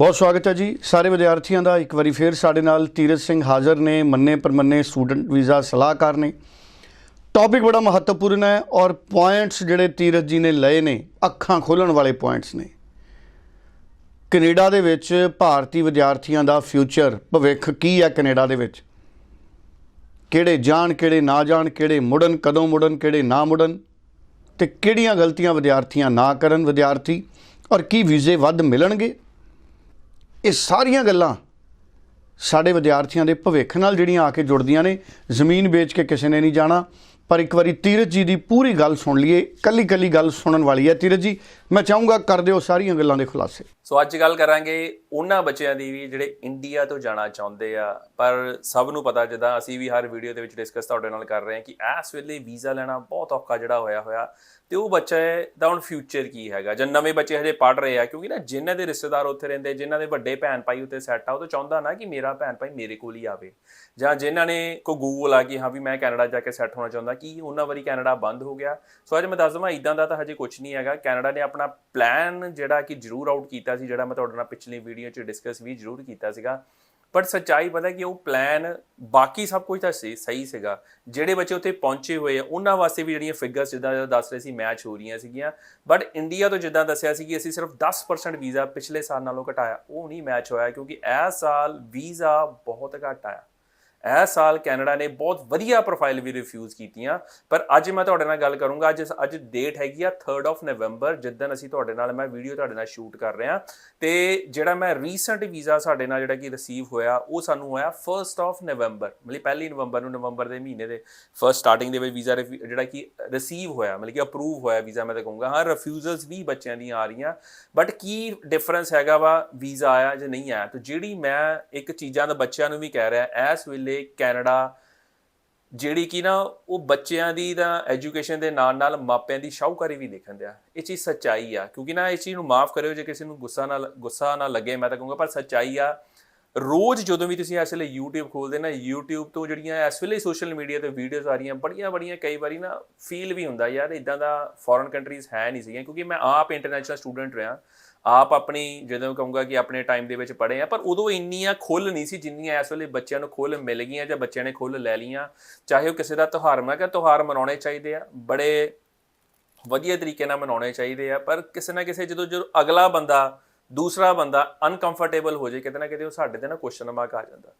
ਬਹੁਤ ਸਵਾਗਤ ਹੈ ਜੀ। ਸਾਰੇ ਵਿਦਿਆਰਥੀਆਂ ਦਾ ਇੱਕ ਵਾਰੀ ਫੇਰ ਸਾਡੇ ਨਾਲ ਤੀਰਥ ਸਿੰਘ ਹਾਜ਼ਰ ਨੇ, ਮੰਨੇ ਪਰਮੰਨੇ ਸਟੂਡੈਂਟ ਵੀਜ਼ਾ ਸਲਾਹਕਾਰ ਨੇ। ਟੌਪਿਕ ਬੜਾ ਮਹੱਤਵਪੂਰਨ ਹੈ ਔਰ ਪੁਆਇੰਟਸ ਜਿਹੜੇ ਤੀਰਥ ਜੀ ਨੇ ਲਏ ਨੇ, ਅੱਖਾਂ ਖੋਲਣ ਵਾਲੇ ਪੁਆਇੰਟਸ ਨੇ। ਕੈਨੇਡਾ ਦੇ ਵਿੱਚ ਭਾਰਤੀ ਵਿਦਿਆਰਥੀਆਂ ਦਾ ਫਿਊਚਰ ਭਵਿੱਖ ਕੀ ਹੈ ਕੈਨੇਡਾ ਦੇ ਵਿੱਚ? ਕਿਹੜੇ ਜਾਣ, ਕਿਹੜੇ ਨਾ ਜਾਣ, ਕਿਹੜੇ ਮੁੜਨ, ਕਦੋਂ ਮੁੜਨ, ਕਿਹੜੇ ਨਾ ਮੁੜਨ? ਤੇ ਕਿਹੜੀਆਂ ਗਲਤੀਆਂ ਵਿਦਿਆਰਥੀਆਂ ਨਾ ਕਰਨ ਵਿਦਿਆਰਥੀ? ਔਰ ਕੀ ਵੀਜ਼ੇ ਵੱਧ ਮਿਲਣਗੇ? ਇਹ ਸਾਰੀਆਂ ਗੱਲਾਂ ਸਾਡੇ ਵਿਦਿਆਰਥੀਆਂ ਦੇ ਭਵਿੱਖ ਨਾਲ ਜਿਹੜੀਆਂ ਆ ਕੇ ਜੁੜਦੀਆਂ ਨੇ, ਜ਼ਮੀਨ ਵੇਚ ਕੇ ਕਿਸੇ ਨੇ ਨਹੀਂ ਜਾਣਾ। ਪਰ ਇੱਕ ਵਾਰੀ ਤੀਰਥ ਜੀ ਦੀ ਪੂਰੀ ਗੱਲ ਸੁਣ ਲਈਏ ਕੱਲੀ ਕੱਲੀ ਗੱਲ ਸੁਣਨ ਵਾਲੀ ਹੈ ਤੀਰਥ ਜੀ। ਮੈਂ ਚਾਹੂੰਗਾ ਕਰ ਦਿਓ ਸਾਰੀਆਂ ਗੱਲਾਂ ਦੇ ਖੁਲਾਸੇ। ਸੋ ਅੱਜ ਗੱਲ ਕਰਾਂਗੇ ਉਹਨਾਂ ਬੱਚਿਆਂ ਦੀ ਵੀ ਜਿਹੜੇ ਇੰਡੀਆ ਤੋਂ ਜਾਣਾ ਚਾਹੁੰਦੇ ਆ। ਪਰ ਸਭ ਨੂੰ ਪਤਾ ਜਿੱਦਾਂ ਅਸੀਂ ਵੀ ਹਰ ਵੀਡੀਓ ਦੇ ਵਿੱਚ ਡਿਸਕਸ ਤੁਹਾਡੇ ਨਾਲ ਕਰ ਰਹੇ ਹਾਂ ਕਿ ਇਸ ਵੇਲੇ ਵੀਜ਼ਾ ਲੈਣਾ ਬਹੁਤ ਔਖਾ ਜਿਹੜਾ ਹੋਇਆ ਹੋਇਆ ਤੇ ਉਹ ਬੱਚਾ ਦਾ ਹੁਣ ਫਿਊਚਰ ਕੀ ਹੈਗਾ? ਜਾਂ ਨਵੇਂ ਬੱਚੇ ਹਜੇ ਪੜ ਰਹੇ ਆ, ਕਿਉਂਕਿ ਨਾ ਜਿਨ੍ਹਾਂ ਦੇ ਰਿਸ਼ਤੇਦਾਰ ਉੱਥੇ ਰਹਿੰਦੇ ਜਿਨ੍ਹਾਂ ਦੇ ਵੱਡੇ ਭੈਣ ਭਾਈ ਉੱਤੇ ਸੈੱਟ ਆ, ਉਹ ਤਾਂ ਚਾਹੁੰਦਾ ਨਾ ਕਿ ਮੇਰਾ ਭੈਣ ਭਾਈ ਮੇਰੇ ਕੋਲ ਹੀ ਆਵੇ। ਜਾਂ ਜਿਨ੍ਹਾਂ ਨੇ ਕੋ ਗੂਗਲ ਆ ਕਿ ਹਾਂ ਵੀ ਮੈਂ ਕੈਨੇਡਾ ਜਾ ਕੇ ਸੈੱਟ ਹੋਣਾ ਚਾਹੁੰਦਾ, ਕਿ ਉਹਨਾਂ ਵਾਰੀ ਕੈਨੇਡਾ ਬੰਦ ਹੋ ਗਿਆ? ਸੋ ਅੱਜ ਮੈਂ ਦੱਸ ਦਵਾਂ ਇਦਾਂ ਦਾ ਤਾਂ ਹਜੇ ਕੁਝ ਨਹੀਂ ਹੈਗਾ। ਕੈਨੇਡਾ ਨੇ ਆਪਣਾ ਪਲਾਨ ਜਿਹੜਾ ਕਿ ਜ਼ਰੂਰ ਆਊਟ ਕੀਤਾ ਸੀ, ਜਿਹੜਾ ਮੈਂ ਤੁਹਾਡੇ ਨਾਲ ਪਿਛਲੀ ਵੀਡੀਓ 'ਚ ਡਿਸਕਸ ਵੀ ਜ਼ਰੂਰ ਕੀਤਾ ਸੀਗਾ। ਪਰ ਸੱਚਾਈ ਪਤਾ ਕਿ ਉਹ ਪਲਾਨ ਬਾਕੀ ਸਭ ਕੁਝ ਤਾਂ ਸੀ, ਸਹੀ ਸੀਗਾ। ਜਿਹੜੇ ਬੱਚੇ ਉੱਥੇ ਪਹੁੰਚੇ ਹੋਏ ਆ, ਉਹਨਾਂ ਵਾਸਤੇ ਵੀ ਜਿਹੜੀਆਂ ਫਿਗਰਸ ਜਿੱਦਾਂ ਦੱਸ ਰਹੇ ਸੀ ਮੈਚ ਹੋ ਰਹੀਆਂ ਸੀਗੀਆਂ। ਬਟ ਇੰਡੀਆ ਤੋਂ ਜਿੱਦਾਂ ਦੱਸਿਆ ਸੀ ਕਿ ਅਸੀਂ ਸਿਰਫ 10% ਵੀਜ਼ਾ ਪਿਛਲੇ ਸਾਲ ਨਾਲੋਂ ਘਟਾਇਆ, ਉਹ ਨਹੀਂ ਮੈਚ ਹੋਇਆ ਕਿਉਂਕਿ ਇਹ ਸਾਲ ਵੀਜ਼ਾ ਬਹੁਤ ਘੱਟ ਆਇਆ। ਇਹ ਸਾਲ ਕੈਨੇਡਾ ਨੇ ਬਹੁਤ ਵਧੀਆ ਪ੍ਰੋਫਾਈਲ ਵੀ ਰਿਫਿਊਜ਼ ਕੀਤੀਆਂ। ਪਰ ਅੱਜ ਮੈਂ ਤੁਹਾਡੇ ਨਾਲ ਗੱਲ ਕਰੂੰਗਾ, ਅੱਜ ਅੱਜ ਡੇਟ ਹੈਗੀ ਆ 3rd ਆਫ ਨਵੰਬਰ ਜਿੱਦਣ ਅਸੀਂ ਤੁਹਾਡੇ ਨਾਲ, ਮੈਂ ਵੀਡੀਓ ਤੁਹਾਡੇ ਨਾਲ ਸ਼ੂਟ ਕਰ ਰਿਹਾ। ਤੇ ਜਿਹੜਾ ਮੈਂ ਰੀਸੈਂਟ ਵੀਜ਼ਾ ਸਾਡੇ ਨਾਲ ਜਿਹੜਾ ਕਿ ਰਿਸੀਵ ਹੋਇਆ, ਉਹ ਸਾਨੂੰ ਹੋਇਆ 1st ਆਫ ਨਵੰਬਰ ਮਤਲਬ ਪਹਿਲੀ ਨਵੰਬਰ ਨੂੰ ਨਵੰਬਰ ਦੇ ਮਹੀਨੇ ਦੇ ਫਰਸਟ ਸਟਾਰਟਿੰਗ ਦੇ ਵਿੱਚ ਵੀਜ਼ਾ ਜਿਹੜਾ ਕਿ ਰਿਸੀਵ ਹੋਇਆ, ਮਤਲਬ ਕਿ ਅਪਰੂਵ ਹੋਇਆ ਵੀਜ਼ਾ ਮੈਂ ਤਾਂ ਕਹੂੰਗਾ। ਹਾਂ ਰਿਫਿਊਜ਼ਲਸ ਵੀ ਬੱਚਿਆਂ ਦੀਆਂ ਆ ਰਹੀਆਂ ਬਟ ਕੀ ਡਿਫਰੈਂਸ ਹੈਗਾ ਵਾ ਵੀਜ਼ਾ ਆਇਆ ਜਾਂ ਨਹੀਂ ਆਇਆ? ਤਾਂ ਜਿਹੜੀ ਮੈਂ ਇੱਕ ਚੀਜ਼ਾਂ ਦਾ ਬੱਚਿਆਂ ਨੂੰ ਵੀ ਕਹਿ ਰਿਹਾ, ਇਸ ਵੇਲੇ ਕੈਨੇਡਾ, ਜਿਹੜੀ ਕਿ ਨਾ ਉਹ ਬੱਚਿਆਂ ਦੀ ਤਾਂ ਐਜੂਕੇਸ਼ਨ ਦੇ ਨਾਲ ਨਾਲ ਮਾਪਿਆਂ ਦੀ ਸ਼ਾਹੂਕਾਰੀ ਵੀ ਦੇਖਣ ਦਿਆ। ਇਹ ਚੀਜ਼ ਸੱਚਾਈ ਆ, ਕਿਉਂਕਿ ਨਾ ਇਸ ਚੀਜ਼ ਨੂੰ ਮਾਫ ਕਰਿਓ ਜੇ ਕਿਸੇ ਨੂੰ ਗੁੱਸਾ ਨਾਲ, ਗੁੱਸਾ ਨਾ ਲੱਗੇ, ਮੈਂ ਤਾਂ ਕਹੂੰਗਾ ਪਰ ਸੱਚਾਈ ਆ ਰੋਜ਼ ਜਦੋਂ ਵੀ ਤੁਸੀਂ ਇਸ ਵੇਲੇ YouTube ਖੋਲਦੇ ਨਾ, YouTube ਤੋਂ ਜਿਹੜੀਆਂ ਇਸ ਵੇਲੇ ਸੋਸ਼ਲ ਮੀਡੀਆ ਤੇ ਵੀਡੀਓਜ਼ ਆ ਰਹੀਆਂ, ਬੜੀਆਂ ਬੜੀਆਂ ਕਈ ਵਾਰੀ ਨਾ ਫੀਲ ਵੀ ਹੁੰਦਾ ਯਾਰ ਇਦਾਂ ਦਾ ਫੋਰਨ ਕੰਟਰੀਜ਼ ਹੈ ਨਹੀਂ ਸੀਗੀਆਂ, ਕਿਉਂਕਿ ਮੈਂ ਆਪ ਇੰਟਰਨੈਸ਼ਨਲ ਸਟੂਡੈਂਟ ਰਿਹਾ, ਆਪ ਆਪਣੀ ਜਦੋਂ ਕਹੂੰਗਾ ਕਿ ਆਪਣੇ ਟਾਈਮ ਦੇ ਵਿੱਚ ਪੜ੍ਹੇ ਆ, ਪਰ ਉਦੋਂ ਇੰਨੀਆਂ ਖੁੱਲ ਨਹੀਂ ਸੀ ਜਿੰਨੀਆਂ ਇਸ ਵੇਲੇ ਬੱਚਿਆਂ ਨੂੰ ਖੁੱਲ ਮਿਲ ਗਈਆਂ ਜਾਂ ਬੱਚਿਆਂ ਨੇ ਖੁੱਲ ਲੈ ਲਈਆਂ। ਚਾਹੇ ਉਹ ਕਿਸੇ ਦਾ ਤਿਉਹਾਰ, ਮੈਂ ਕਿਹਾ ਤਿਉਹਾਰ ਮਨਾਉਣੇ ਚਾਹੀਦੇ ਆ, ਬੜੇ ਵਧੀਆ ਤਰੀਕੇ ਨਾਲ ਮਨਾਉਣੇ ਚਾਹੀਦੇ ਆ, ਪਰ ਕਿਸੇ ਨਾ ਕਿਸੇ ਜਦੋਂ ਜਦੋਂ ਅਗਲਾ ਬੰਦਾ ਦੂਸਰਾ ਬੰਦਾ ਅਨਕੰਫਰਟੇਬਲ ਹੋ ਜਾਏ ਕਿਤੇ ਨਾ ਕਿਤੇ ਉਹ ਸਾਡੇ ਤੇ ਨਾ ਕੁਐਸਚਨ ਮਾਰਕ ਆ ਜਾਂਦਾ।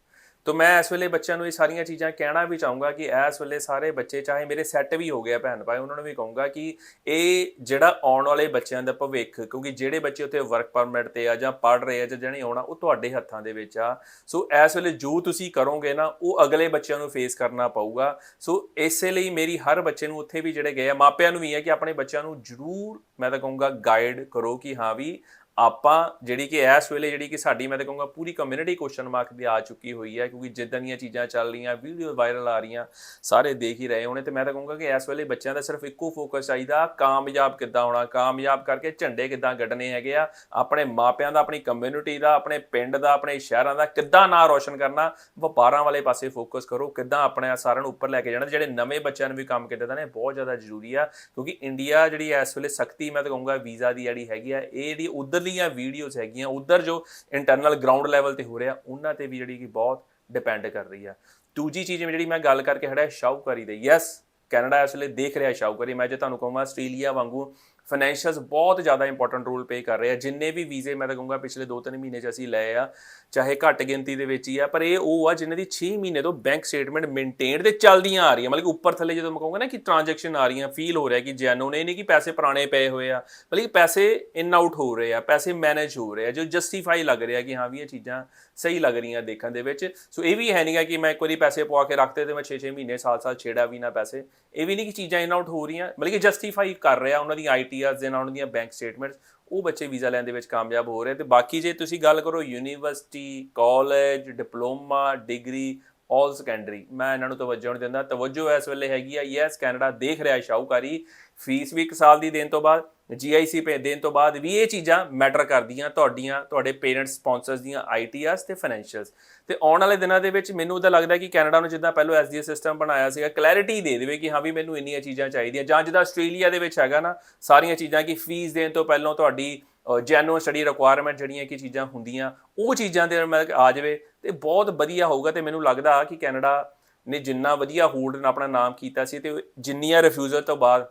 ਤੋ ਮੈਂ ਇਸ ਵੇਲੇ ਬੱਚਿਆਂ ਨੂੰ ਇਹ ਸਾਰੀਆਂ ਚੀਜ਼ਾਂ ਕਹਿਣਾ ਵੀ ਚਾਹੂੰਗਾ ਕਿ ਇਸ ਵੇਲੇ ਸਾਰੇ ਬੱਚੇ, ਚਾਹੇ ਮੇਰੇ ਸੈੱਟ ਵੀ ਹੋ ਗਏ ਭੈਣ ਭਾਈ, ਉਹਨਾਂ ਨੂੰ ਵੀ ਕਹੂੰਗਾ ਕਿ ਇਹ ਜਿਹੜਾ ਆਉਣ ਵਾਲੇ ਬੱਚਿਆਂ ਦਾ ਭਵਿੱਖ, ਕਿਉਂਕਿ ਜਿਹੜੇ ਬੱਚੇ ਉੱਥੇ ਵਰਕ ਪਰਮਿਟ ਤੇ ਆ ਜਾਂ ਪੜ ਰਹੇ ਆ ਜਾਂ ਜਿਹੜੇ ਆਉਣਾ ਉਹ ਤੁਹਾਡੇ ਹੱਥਾਂ ਦੇ ਵਿੱਚ ਆ। ਸੋ ਇਸ ਵੇਲੇ ਜੋ ਤੁਸੀਂ ਕਰੋਗੇ ਨਾ, ਉਹ ਅਗਲੇ ਬੱਚਿਆਂ ਨੂੰ ਫੇਸ ਕਰਨਾ ਪਊਗਾ। ਸੋ ਇਸੇ ਲਈ ਮੇਰੀ ਹਰ ਬੱਚੇ ਨੂੰ ਉੱਥੇ ਵੀ ਜਿਹੜੇ ਗਏ ਆ, ਮਾਪਿਆਂ ਨੂੰ ਵੀ ਹੈ ਕਿ ਆਪਣੇ ਬੱਚਿਆਂ ਨੂੰ ਜ਼ਰੂਰ, ਮੈਂ ਤਾਂ ਕਹੂੰਗਾ ਗਾਈਡ ਕਰੋ ਕਿ ਹਾਂ ਵੀ ਆਪਾਂ ਜਿਹੜੀ ਕਿ ਇਸ ਵੇਲੇ ਜਿਹੜੀ ਕਿ ਸਾਡੀ, ਮੈਂ ਤਾਂ ਕਹੂੰਗਾ ਪੂਰੀ ਕਮਿਊਨਿਟੀ ਕੁਐਸਚਨ ਮਾਰਕ ਦੀ ਆ ਚੁੱਕੀ ਹੋਈ ਹੈ, ਕਿਉਂਕਿ ਜਿੱਦਾਂ ਦੀਆਂ ਚੀਜ਼ਾਂ ਚੱਲ ਰਹੀਆਂ ਵੀਡੀਓ ਵਾਇਰਲ ਆ ਰਹੀਆਂ, ਸਾਰੇ ਦੇਖ ਹੀ ਰਹੇ ਹੋਣੇ ਤੇ ਮੈਂ ਤਾਂ ਕਹੂੰਗਾ ਕਿ ਇਸ ਵੇਲੇ ਬੱਚਿਆਂ ਦਾ ਸਿਰਫ ਇੱਕੋ ਫੋਕਸ ਚਾਹੀਦਾ, ਕਾਮਯਾਬ ਕਿੱਦਾਂ ਹੋਣਾ, ਕਾਮਯਾਬ ਕਰਕੇ ਝੰਡੇ ਕਿੱਦਾਂ ਗੱਡਣੇ ਹੈਗੇ ਆ, ਆਪਣੇ ਮਾਪਿਆਂ ਦਾ, ਆਪਣੀ ਕਮਿਊਨਿਟੀ ਦਾ, ਆਪਣੇ ਪਿੰਡ ਦਾ, ਆਪਣੇ ਸ਼ਹਿਰਾਂ ਦਾ ਕਿੱਦਾਂ ਨਾਂ ਰੋਸ਼ਨ ਕਰਨਾ, ਵਪਾਰਾਂ ਵਾਲੇ ਪਾਸੇ ਫੋਕਸ ਕਰੋ, ਕਿੱਦਾਂ ਆਪਣੇ ਸਾਰਿਆਂ ਨੂੰ ਉੱਪਰ ਲੈ ਕੇ ਜਾਣਾ, ਜਿਹੜੇ ਨਵੇਂ ਬੱਚਿਆਂ ਨੂੰ ਵੀ ਕੰਮ ਕਿੱਦਾਂ ਨੇ ਬਹੁਤ ਜ਼ਿਆਦਾ ਜ਼ਰੂਰੀ ਆ, ਕਿਉਂਕਿ ਇੰਡੀਆ ਜਿਹੜੀ ਇਸ ਵੇਲੇ ਸਖਤੀ, ਮੈਂ ਤਾਂ ਕਹੂੰਗਾ ਵੀਜ਼ਾ ਦੀ ਜਿਹੜੀ ਹੈਗੀ ਆ, ਇਹ ਜਿਹੜੀ ਉਧਰਲੀਆਂ ਵੀਡੀਓਜ਼ ਹੈਗੀਆਂ, ਉਧਰ ਜੋ ਇੰਟਰਨਲ ਗਰਾਊਂਡ ਲੈਵਲ ਤੇ ਹੋ ਰਿਹਾ, ਉਹਨਾਂ ਤੇ ਵੀ ਜਿਹੜੀ ਕਿ ਬਹੁਤ ਡਿਪੈਂਡ ਕਰ ਰਹੀ ਆ। ਦੂਜੀ ਚੀਜ਼ ਜਿਹੜੀ ਮੈਂ ਗੱਲ ਕਰਕੇ ਖੜਾ ਸ਼ਾਹੂਕਾਰੀ ਦੇ। ਯੈਸ ਕੈਨੇਡਾ ਇਸ ਵੇਲੇ ਦੇਖ ਰਿਹਾ ਸ਼ਾਹੂਕਾਰੀ। ਮੈਂ ਜੇ ਤੁਹਾਨੂੰ ਕਹਾਂ ਆਸਟ੍ਰੇਲੀਆ ਵਾਂਗੂ ਫਾਈਨੈਂਸ਼ੀਅਲਸ ਬਹੁਤ ਜ਼ਿਆਦਾ ਇੰਪੋਰਟੈਂਟ ਰੋਲ ਪਲੇ ਕਰ ਰਹੇ ਆ। ਜਿੰਨੇ ਵੀ ਵੀਜ਼ੇ ਮੈਂ ਤਾਂ ਕਹੂੰਗਾ, ਪਿਛਲੇ 2-3 ਮਹੀਨੇ 'ਚ ਅਸੀਂ ਲਏ ਆ, ਚਾਹੇ ਘੱਟ ਗਿਣਤੀ ਦੇ ਵਿੱਚ ਹੀ ਆ, ਪਰ ਇਹ ਉਹ ਆ ਜਿਨ੍ਹਾਂ ਦੀ 6 ਮਹੀਨੇ ਤੋਂ ਬੈਂਕ ਸਟੇਟਮੈਂਟ ਮੇਨਟੇਨਡ ਤੇ ਚੱਲਦੀਆਂ ਆ ਰਹੀਆਂ। ਮਤਲਬ ਕਿ ਉੱਪਰ ਥੱਲੇ ਜਦੋਂ ਮੈਂ ਕਹੂੰਗਾ ਨਾ ਕਿ ਟ੍ਰਾਂਜੈਕਸ਼ਨ ਆ ਰਹੀਆਂ ਫੀਲ ਹੋ ਰਿਹਾ ਕਿ ਜੈਨੂਨ ਇਹ ਨਹੀਂ ਕਿ ਪੈਸੇ ਪੁਰਾਣੇ ਪਏ ਹੋਏ ਆ ਮਤਲਬ ਕਿ ਪੈਸੇ ਇਨ ਆਊਟ ਹੋ ਰਹੇ ਆ, ਪੈਸੇ ਮੈਨੇਜ ਹੋ ਰਹੇ ਆ, ਜੋ ਜਸਟੀਫਾਈ ਲੱਗ ਰਿਹਾ ਕਿ ਹਾਂ ਵੀ ਇਹ ਚੀਜ਼ਾਂ ਸਹੀ ਲੱਗ ਰਹੀਆਂ ਦੇਖਣ ਦੇ ਵਿੱਚ। ਸੋ ਇਹ ਵੀ ਹੈ ਨਹੀਂਗਾ ਕਿ ਮੈਂ ਇੱਕ ਵਾਰੀ ਪੈਸੇ ਪਵਾ ਕੇ ਰੱਖਤੇ ਤੇ ਮੈਂ 6-6 ਮਹੀਨੇ ਸਾਲ-ਸਾਲ ਛੇੜਾ ਵੀ ਨਾ ਪੈਸੇ। ਇਹ ਵੀ ਨਹੀਂ ਕਿ ਚੀਜ਼ਾਂ ਇਨ ਆਊਟ ਹੋ ਰਹੀਆਂ ਮਤਲਬ ਕਿ ਜਸਟੀਫਾਈ ਕਰ ਰਿਹਾ ਉਹਨਾਂ ਦੀ ਆਈ ਆਈਟੀਆਰਸ ਦੇ ਨਾਲ ਉਹਨਾਂ ਦੀਆਂ ਬੈਂਕ ਸਟੇਟਮੈਂਟਸ ਉਹ ਬੱਚੇ ਵੀਜ਼ਾ ਲੈਣ ਦੇ ਵਿੱਚ ਕਾਮਯਾਬ ਹੋ ਰਹੇ ਤੇ ਬਾਕੀ ਜੇ ਤੁਸੀਂ ਗੱਲ ਕਰੋ university college diploma degree all secondary ਮੈਂ ਇਹਨਾਂ ਨੂੰ ਤਵੱਜੋ ਨਹੀਂ ਦਿੰਦਾ। ਤਵੱਜੋ ਇਸ ਵੇਲੇ ਹੈਗੀ ਆ ਯੈਸ, ਕੈਨੇਡਾ ਦੇਖ ਰਿਹਾ ਸ਼ਾਹੂਕਾਰੀ। ਫੀਸ ਵੀ ਇੱਕ ਸਾਲ ਦੀ ਦੇਣ ਤੋਂ ਬਾਅਦ ਜੀਆਈਸੀ ਪੇ ਦੇਣ ਤੋਂ ਬਾਅਦ ਵੀ ਇਹ ਚੀਜ਼ਾਂ ਮੈਟਰ ਕਰਦੀਆਂ ਤੁਹਾਡੀਆਂ, ਤੁਹਾਡੇ ਪੇਰੈਂਟਸ ਸਪਾਂਸਰਸ ਦੀਆਂ ਆਈਟੀਆਰਸ ਤੇ ਫਾਈਨੈਂਸ਼ੀਅਲਸ ਤੇ ਆਉਣ ਵਾਲੇ ਦਿਨਾਂ ਦੇ ਵਿੱਚ ਮੈਨੂੰ ਤਾਂ ਲੱਗਦਾ ਕਿ ਕੈਨੇਡਾ ਨੂੰ ਜਿੱਦਾਂ ਪਹਿਲਾਂ ਐਸਡੀਐਸ ਸਿਸਟਮ ਬਣਾਇਆ ਸੀਗਾ ਕਲੈਰਿਟੀ ਦੇ ਦੇਵੇ ਕਿ ਹਾਂ ਵੀ ਮੈਨੂੰ ਇੰਨੀਆਂ ਚੀਜ਼ਾਂ ਚਾਹੀਦੀਆਂ। ਜਾਂ ਜਿੱਦਾਂ ਆਸਟ੍ਰੇਲੀਆ ਦੇ ਵਿੱਚ ਹੈਗਾ ਨਾ, ਸਾਰੀਆਂ ਚੀਜ਼ਾਂ ਕਿ ਫੀਸ ਦੇਣ ਤੋਂ ਪਹਿਲਾਂ ਤੁਹਾਡੀ ਜੈਨੂਅਨ ਸਟੱਡੀ ਰਿਕੁਆਇਰਮੈਂਟ ਜਿਹੜੀਆਂ ਕਿ ਚੀਜ਼ਾਂ ਹੁੰਦੀਆਂ, ਉਹ ਚੀਜ਼ਾਂ ਦੇ ਮੈਂ ਆ ਜਾਵੇ ਤੇ ਬਹੁਤ ਵਧੀਆ ਹੋਊਗਾ ਤੇ ਮੈਨੂੰ ਲੱਗਦਾ ਕਿ ਕੈਨੇਡਾ ਨੇ ਜਿੰਨਾ ਵਧੀਆ ਹੋਲਡ ਆਪਣਾ ਨਾਮ ਕੀਤਾ ਸੀ ਤੇ ਜਿੰਨੀਆਂ ਰਿਫਿਊਜ਼ਲ ਤੋਂ ਬਾਅਦ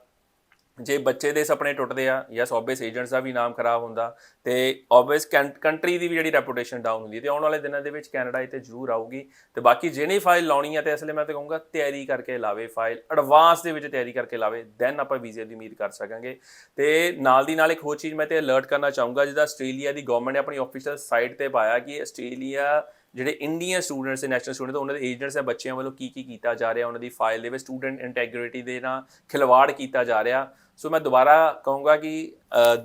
ਜੇ ਬੱਚੇ ਦੇ ਸੁਪਨੇ ਟੁੱਟਦੇ ਆ ਯੈਸ ਆਬਵੀਅਸ ਏਜੰਟਸ ਦਾ ਵੀ ਨਾਮ ਖਰਾਬ ਹੁੰਦਾ ਤੇ ਆਬਵੀਅਸ ਕੰਟਰੀ ਦੀ ਵੀ ਜਿਹੜੀ ਰੈਪੂਟੇਸ਼ਨ ਡਾਊਨ ਹੁੰਦੀ ਹੈ ਤੇ ਆਉਣ ਵਾਲੇ ਦਿਨਾਂ ਦੇ ਵਿੱਚ ਕੈਨੇਡਾ ਇੱਥੇ ਜ਼ਰੂਰ ਆਊਗੀ ਤੇ ਬਾਕੀ ਜਿਹਨੇ ਫਾਈਲ ਲਾਉਣੀ ਆ ਤੇ ਇਸ ਲਈ ਮੈਂ ਤਾਂ ਕਹੂੰਗਾ ਤਿਆਰੀ ਕਰਕੇ ਲਾਵੇ ਫਾਈਲ ਐਡਵਾਂਸ ਦੇ ਵਿੱਚ ਤਿਆਰੀ ਕਰਕੇ ਲਾਵੇ ਦੈਨ ਆਪਾਂ ਵੀਜ਼ੇ ਦੀ ਉਮੀਦ ਕਰ ਸਕਾਂਗੇ। ਤੇ ਨਾਲ ਦੀ ਨਾਲ ਇੱਕ ਹੋਰ ਚੀਜ਼ ਮੈਂ ਤੇ ਅਲਰਟ ਕਰਨਾ ਚਾਹੂੰਗਾ ਜਿਹਦਾ ਆਸਟ੍ਰੇਲੀਆ ਦੀ ਗਵਰਨਮੈਂਟ ਨੇ ਆਪਣੀ ਆਫੀਸ਼ੀਅਲ ਸਾਈਟ ਤੇ ਪਾਇਆ ਕਿ ਆਸਟ੍ਰੇਲੀਆ ਜਿਹੜੇ ਇੰਡੀਅਨ ਸਟੂਡੈਂਟਸ ਨੇ ਨੈਸ਼ਨਲ ਸਟੂਡੈਂਟ ਉਹਨਾਂ ਦੇ ਏਜੰਟਸ ਹੈ ਬੱਚਿਆਂ ਵੱਲੋਂ ਕੀ ਕੀ ਕੀਤਾ ਜਾ ਰਿਹਾ, ਉਹਨਾਂ ਦੀ ਫਾਈਲ ਦੇ ਵਿੱਚ ਸਟੂਡੈਂਟ ਇੰਟੈਗ੍ਰਿਟੀ ਦੇ ਨਾਲ ਖਿਲਵਾੜ ਕੀਤਾ ਜਾ ਰਿਹਾ। ਸੋ ਮੈਂ ਦੁਬਾਰਾ ਕਹੂੰਗਾ ਕਿ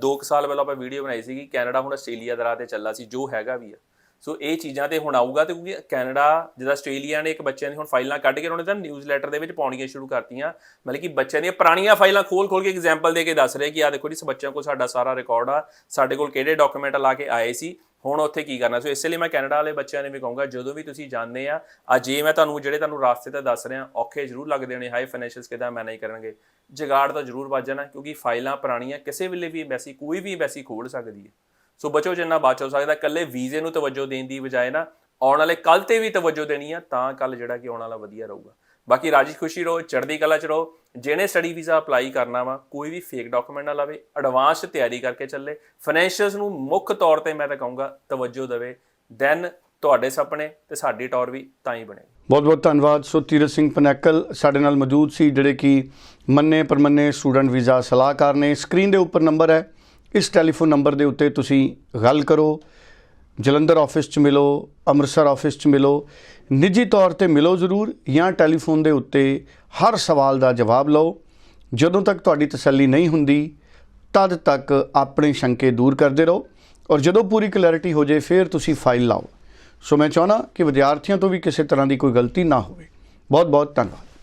2 ਸਾਲ ਪਹਿਲਾਂ ਆਪਾਂ ਵੀਡੀਓ ਬਣਾਈ ਸੀ ਕਿ ਕੈਨੇਡਾ ਹੁਣ ਆਸਟ੍ਰੇਲੀਆ ਦਾ ਤੇ ਚੱਲਾ ਸੀ, ਜੋ ਹੈਗਾ ਵੀ ਆ। ਸੋ ਇਹ ਚੀਜ਼ਾਂ ਤੇ ਹੁਣ ਆਊਗਾ, ਤੇ ਕਿਉਂਕਿ ਕੈਨੇਡਾ ਜਿਹਦਾ ਆਸਟ੍ਰੇਲੀਆ ਨੇ ਇੱਕ ਬੱਚਿਆਂ ਦੀ ਹੁਣ ਫਾਈਲਾਂ ਕੱਢ ਕੇ, ਉਹਨਾਂ ਨੇ ਤਾਂ ਨਿਊਜ਼ਲੈਟਰ ਦੇ ਵਿੱਚ ਪਾਉਣੀਆਂ ਸ਼ੁਰੂ ਕਰਤੀਆਂ। ਮਤਲਬ ਕਿ ਬੱਚਿਆਂ ਦੀਆਂ ਪੁਰਾਣੀਆਂ ਫਾਈਲਾਂ ਖੋਲ ਖੋਲ ਕੇ ਐਗਜ਼ਾਮਪਲ ਦੇ ਕੇ ਦੱਸ ਰਹੇ ਕਿ ਆ ਦੇਖੋ ਜੀ ਇਸ ਬੱਚਿਆਂ ਕੋਲ ਸਾਡਾ ਸਾਰਾ ਰਿਕਾਰਡ ਆ, ਸਾਡੇ ਕੋਲ ਕਿਹੜੇ ਡਾਕੂਮੈਂਟ ਲਾ ਕੇ ਆਏ ਸੀ। ਹੁਣ ਉੱਥੇ ਕੀ ਕਰਨਾ? ਸੋ ਇਸੇ ਲਈ ਮੈਂ ਕੈਨੇਡਾ ਵਾਲੇ ਬੱਚਿਆਂ ਨੇ ਵੀ ਕਹੂੰਗਾ, ਜਦੋਂ ਵੀ ਤੁਸੀਂ ਜਾਂਦੇ ਆ ਆ ਜੇ ਮੈਂ ਤੁਹਾਨੂੰ, ਜਿਹੜੇ ਤੁਹਾਨੂੰ ਰਾਸਤੇ ਤੇ ਦੱਸ ਰਿਹਾ, ਔਖੇ ਜ਼ਰੂਰ ਲੱਗਦੇ ਨੇ ਹਾਈ ਫਾਈਨੈਂਸ਼ੀਅਲਸ ਕਿਦਾਂ ਮੈਨੇਜ ਕਰਨਗੇ। ਜਗਾੜ ਤਾਂ ਜ਼ਰੂਰ ਵੱਜ ਜਾਣਾ, ਕਿਉਂਕਿ ਫਾਈਲਾਂ ਪੁਰਾਣੀਆਂ, ਕਿਸੇ ਵੇਲੇ ਵੀ ਐਮਬੈਸੀ ਕੋਈ ਵੀ ਐਮਬੈਸੀ ਖੋਲ ਸਕਦੀ ਹੈ। ਸੋ ਬਚੋ ਜਿੰਨਾ ਬਚ ਸਕਦਾ ਕੱਲੇ ਵੀਜ਼ੇ ਨੂੰ ਤਵੱਜੋ ਦੇਣ ਦੀ ਬਜਾਏ ਨਾ, ਆਉਣ ਵਾਲੇ ਕੱਲ ਤੇ ਵੀ ਤਵੱਜੋ ਦੇਣੀ ਆ, ਤਾਂ ਕੱਲ ਜਿਹੜਾ ਕਿ ਆਉਣ ਵਾਲਾ ਵਧੀਆ ਰਹੂਗਾ। ਬਾਕੀ ਰਾਜੀ ਖੁਸ਼ੀ ਰਹੋ, ਚੜ੍ਹਦੀ ਕਲਾ ਚ ਰਹੋ, ਜਿਹਨੇ ਸਟੱਡੀ ਵੀਜ਼ਾ ਅਪਲਾਈ ਕਰਨਾ ਵਾ, ਕੋਈ ਵੀ ਫੇਕ ਡਾਕੂਮੈਂਟ ਨਾ ਲਾਵੇ ਐਡਵਾਂਸ ਤਿਆਰੀ ਕਰਕੇ ਚੱਲੇ। ਫਾਈਨੈਂਸ਼ੀਅਲਸ ਨੂੰ ਮੁੱਖ ਤੌਰ ਤੇ ਮੈਂ ਤਾਂ ਕਹੂੰਗਾ, ਤਵੱਜੋ ਦੇਵੇ। ਦੈਨ ਤੁਹਾਡੇ ਸੁਪਨੇ ਤੇ ਸਾਡੀ ਟੌਰ ਵੀ ਤਾਂ ਹੀ ਬਣੇ ਬਹੁਤ ਬਹੁਤ ਧੰਨਵਾਦ। ਸੋ ਤੀਰਥ ਸਿੰਘ ਪਨੈਕਲ ਸਾਡੇ ਨਾਲ ਮੌਜੂਦ ਸੀ, ਜਿਹੜੇ ਕਿ ਮੰਨੇ ਪਰਮੰਨੇ ਸਟੂਡੈਂਟ ਵੀਜ਼ਾ ਸਲਾਹਕਾਰ ਨੇ। ਸਕਰੀਨ ਦੇ ਉੱਪਰ ਨੰਬਰ ਹੈ। ਇਸ ਟੈਲੀਫੋਨ ਨੰਬਰ ਦੇ ਉੱਤੇ ਤੁਸੀਂ ਗੱਲ ਕਰੋ। ਜਲੰਧਰ ਆਫਿਸ 'ਚ ਮਿਲੋ, ਅੰਮ੍ਰਿਤਸਰ ਆਫਿਸ 'ਚ ਮਿਲੋ, ਨਿੱਜੀ ਤੌਰ ਤੇ ਮਿਲੋ ਜ਼ਰੂਰ ਜਾਂ ਟੈਲੀਫੋਨ ਦੇ ਉੱਤੇ ਹਰ ਸਵਾਲ ਦਾ ਜਵਾਬ ਲਓ। ਜਦੋਂ ਤੱਕ ਤੁਹਾਡੀ ਤਸੱਲੀ ਨਹੀਂ ਹੁੰਦੀ, ਤਦ ਤੱਕ ਆਪਣੇ ਸ਼ੰਕੇ ਦੂਰ ਕਰਦੇ ਰਹੋ ਔਰ ਜਦੋਂ ਪੂਰੀ ਕਲੈਰਿਟੀ ਹੋ ਜਾਏ, ਫਿਰ ਤੁਸੀਂ ਫਾਈਲ ਲਾਓ। ਸੋ ਮੈਂ ਚਾਹਣਾ ਕਿ ਵਿਦਿਆਰਥੀਆਂ ਤੋਂ ਵੀ ਕਿਸੇ ਤਰ੍ਹਾਂ ਦੀ ਕੋਈ ਗਲਤੀ ਨਾ ਹੋਵੇ। ਬਹੁਤ ਬਹੁਤ ਧੰਨਵਾਦ।